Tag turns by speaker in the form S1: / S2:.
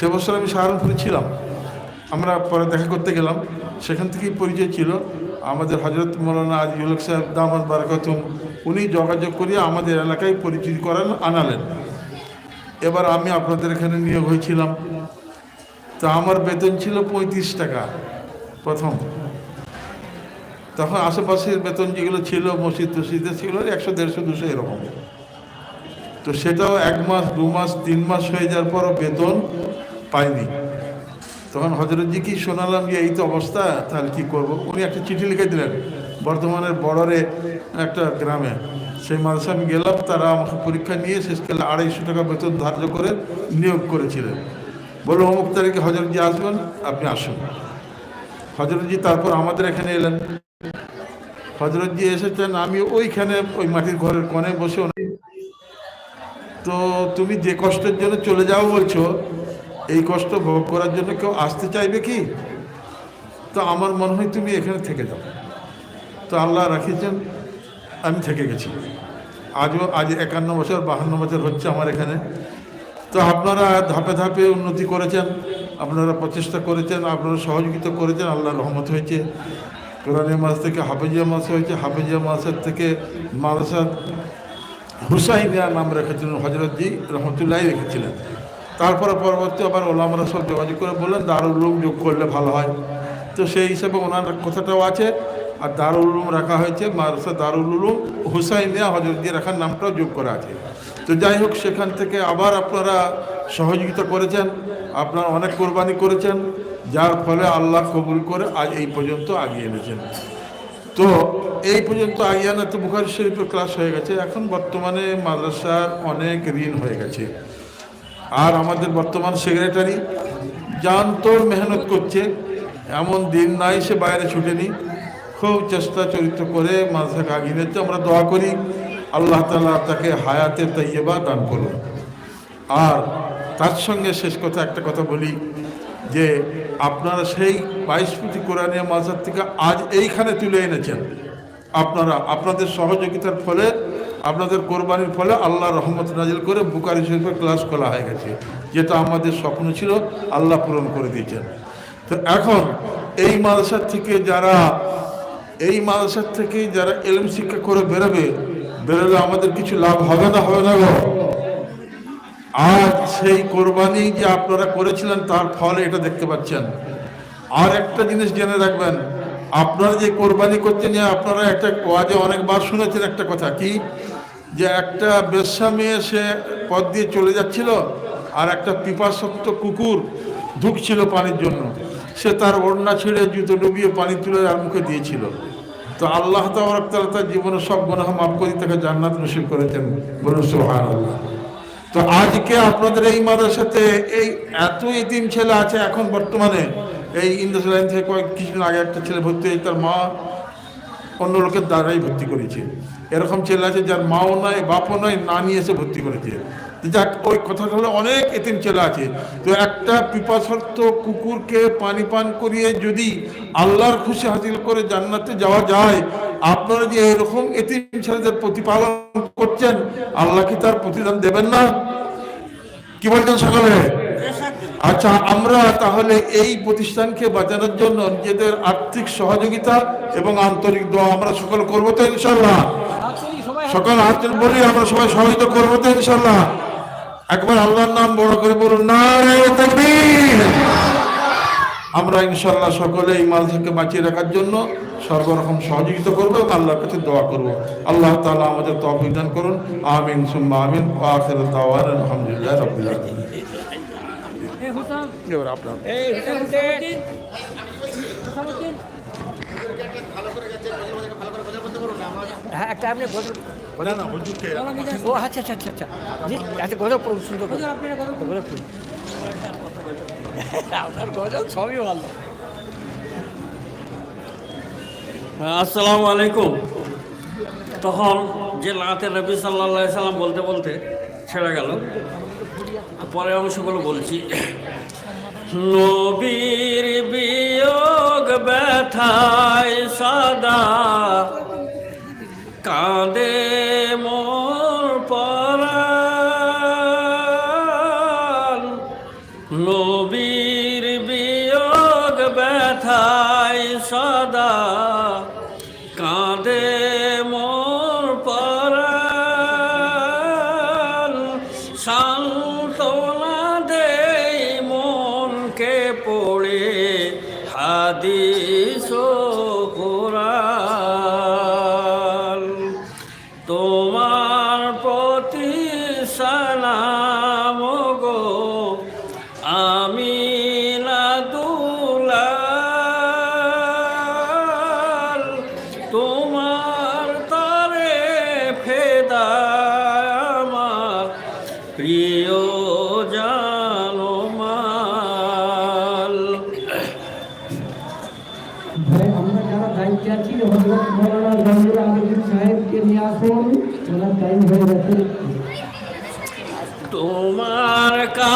S1: সে বছর আমি সাহারনপুরে ছিলাম। আমরা পরে দেখা করতে গেলাম। সেখান থেকেই পরিচয় ছিল। আমাদের হজরত মৌলানা আজিউল হক সাহেব দামাদ বারাকাতুম, উনি যোগাযোগ করিয়ে আমাদের এলাকায় পরিচিত করেন, আনালেন। এবার আমি আপনাদের এখানে নিয়োগ হয়েছিলাম। তো আমার বেতন ছিল পঁয়ত্রিশ টাকা, প্রথম। তখন আশেপাশের বেতন যেগুলো ছিল, মসজিদ টসিদে সেগুলো একশো, দেড়শো, দুশো এরকম। তো সেটাও এক মাস, দু মাস, তিন মাস হয়ে যাওয়ার পরও বেতন পাইনি। তখন হজরতজি কি শোনালাম যে এই তো অবস্থা, তাহলে কি করব? উনি একটা চিঠি লিখে দিলেন, বর্ধমানের বড়রে একটা গ্রামে। সেই মাদ্রাসা আমি গেলাম, তারা আমাকে পরীক্ষা নিয়ে শেষকালে আড়াইশো টাকা বেতন ধার্য করে নিয়োগ করেছিলেন। বলল, অমুক তারিখে হজরতজি আসবেন, আপনি আসুন। হজরতজি তারপর আমাদের এখানে এলেন। হজরতজি এসেছেন, আমি ওইখানে ওই মাটির ঘরের কোণে বসে তো তুমি যে কষ্টের জন্য চলে যাও বলছো এই কষ্ট ভোগ করার জন্য কেউ আসতে চাইবে কি? তো আমার মনে হয় তুমি এখানে থেকে যাও। তো আল্লাহ রাখিয়েছেন আমি থেকে গেছি। আজও, আজ একান্ন বছর, বাহান্ন বছর হচ্ছে আমার এখানে। তো আপনারা ধাপে ধাপে উন্নতি করেছেন, আপনারা প্রচেষ্টা করেছেন, আপনারা সহযোগিতা করেছেন আল্লাহ রহমত হয়েছে। কোরআনের মাস থেকে হাফেজিয়া মাস হয়েছে, হাফেজিয়া মাসের থেকে মাদ্রাসা হুসাইনিয়া নাম রেখেছিলেন হজরতজি রহমতুল্লাহ রেখেছিলেন। তারপরে পরবর্তী আবার ওলামরা সব যোগাযোগ করে বললেন, দারুল উলুম যোগ করলে ভালো হয়। তো সেই হিসাবে ওনার কথাটাও আছে। আর দারুল উলুম রাখা হয়েছে, মাদ্রাসা দারুল উলুম হুসাইনিয়া হজরতজি রাখার নামটাও যোগ করা আছে। তো যাই হোক, সেখান থেকে আবার আপনারা সহযোগিতা করেছেন, আপনারা অনেক কোরবানি করেছেন, যার ফলে আল্লাহ কবুল করে আজ এই পর্যন্ত আগিয়ে এনেছেন। তো এই পর্যন্ত আইয়ানা তো বুখারি শরীফের ক্লাস হয়ে গেছে। এখন বর্তমানে মাদ্রাসার অনেক ঋণ হয়ে গেছে। আর আমাদের বর্তমান সেক্রেটারি যান তোর মেহনত করছে। এমন দিন নাই, সে বাইরে ছুটেনি। খুব চেষ্টা চরিত্র করে মাঝে আগিয়ে নিচ্ছে আমরা দোয়া করি, আল্লাহ তালা তাকে হায়াতে তৈয়বা দান করুন। আর তার সঙ্গে শেষ কথা একটা কথা বলি, যে আপনারা সেই বাইশ ফুটি কোরআনিয়া মাজার থেকে আজ এইখানে তুলে এনেছেন। আপনারা, আপনাদের সহযোগিতার ফলে আপনাদের কোরবানির ফলে আল্লাহ রহমত নাজিল করে বুকারি শরীফের ক্লাস খোলা হয়ে গেছে, যেটা আমাদের স্বপ্ন ছিল আল্লাহ পূরণ করে দিয়েছেন। তো এখন এই মাদ্রাসার থেকে যারা, এই মাদ্রাসার থেকে যারা এলম শিক্ষা করে বেরোবে, বেরোলে আমাদের কিছু লাভ হবে না হবে না গো? আজ সেই কোরবানি যে আপনারা করেছিলেন, তার ফলে এটা দেখতে পাচ্ছেন। আর একটা জিনিস জেনে রাখবেন, আপনারা যে কোরবানি করছেন, আপনারা একটা ওয়াজে অনেকবার শুনেছেন একটা কথা, কি? যে একটা বেশ্যা মেয়ে সে পথ দিয়ে চলে যাচ্ছিল আর একটা পিপাসক্ত কুকুর ঢুকছিল পানির জন্য। সে তার ওড়না ছেড়ে জুতো ডুবিয়ে পানি তুলে আর মুখে দিয়েছিল। তো আল্লাহ তাআলা তার জীবনে সব গুনাহ মাফ করে তাকে জান্নাত নসিব করেছেন বলুন তো আজকে আপনাদের এই মাদ্রাসাতে এই এত এতিম ছেলে আছে এখন বর্তমানে। এই ইন্দাস লাইন থেকে কয়েক কিছুদিন আগে একটা ছেলে ভর্তি হয়েছে তার মা অন্য লোকের দ্বারাই ভর্তি করেছে। এরকম ছেলে আছে যার মাও নয় বাপও নয় না নিয়ে এসে ভর্তি করেছে। যাক, ওই কথাটা হলো অনেক এতিম ছেলে আছে। তো একটা পিপাসর্ত কুকুরকে পানি পান করিয়ে যদি আল্লাহর খুশি হাসিল করে জান্নাতে যাওয়া যায়, আপনারা যে এরকম এতিম ছেলেদের প্রতিপালন করছেন, আল্লাহ কি তার প্রতিদান দেবেন না? কি বলছেন সকালে? আচ্ছা আমরা তাহলে এই প্রতিষ্ঠানকে বাঁচানোর জন্য নিজেদের আর্থিক সহযোগিতা এবং আন্তরিক দোয়া আমরা সকল করব তো ইনশাল্লাহ সকল হাত বলি আমরা সবাই সহযোগিতা করব তো ইনশাল্লাহ একবার আল্লাহর নাম বড় করে বলুন তাকবীর। আমরা ইনশাল্লাহ সকলে এই মালটাকে বাঁচিয়ে রাখার জন্য সর্বরকম সহযোগিতা করব এবং আল্লাহর কাছে দোয়া করব। আল্লাহ তালা আমাদের তৌফিক দান করুন। আমিন, সুম্মা আমিন। ওয়া আখিরু আলহামদুলিল্লাহ রাব্বিল আলামিন। এবার আপনার।
S2: হ্যাঁ একটা আপনি গজল ও আচ্ছা আচ্ছা আচ্ছা আচ্ছা। জি গজল পড়ুন সুন্দর গজল গজল পড়ুন। আপনার গজল সবই ভালো।
S3: আসসালামু আলাইকুম। তখন যে নাতে নবী সাল্লা সাল্লাম বলতে বলতে ছেড়ে গেল। পরে অংশগুলো বলছি। নবীর বিয়োগ ব্যথায় সাদা কাঁদে পড়ে হাদিস কোরআন। তোমার প্রতি সালাম ঘরে আমরা
S4: যারা দায়িত্বে আছি হজরত মৌলানা জহুর আহমদিন সাহেবকে নিয়ে আসুন। ওনার টাইম হয়ে গেছে। তোমার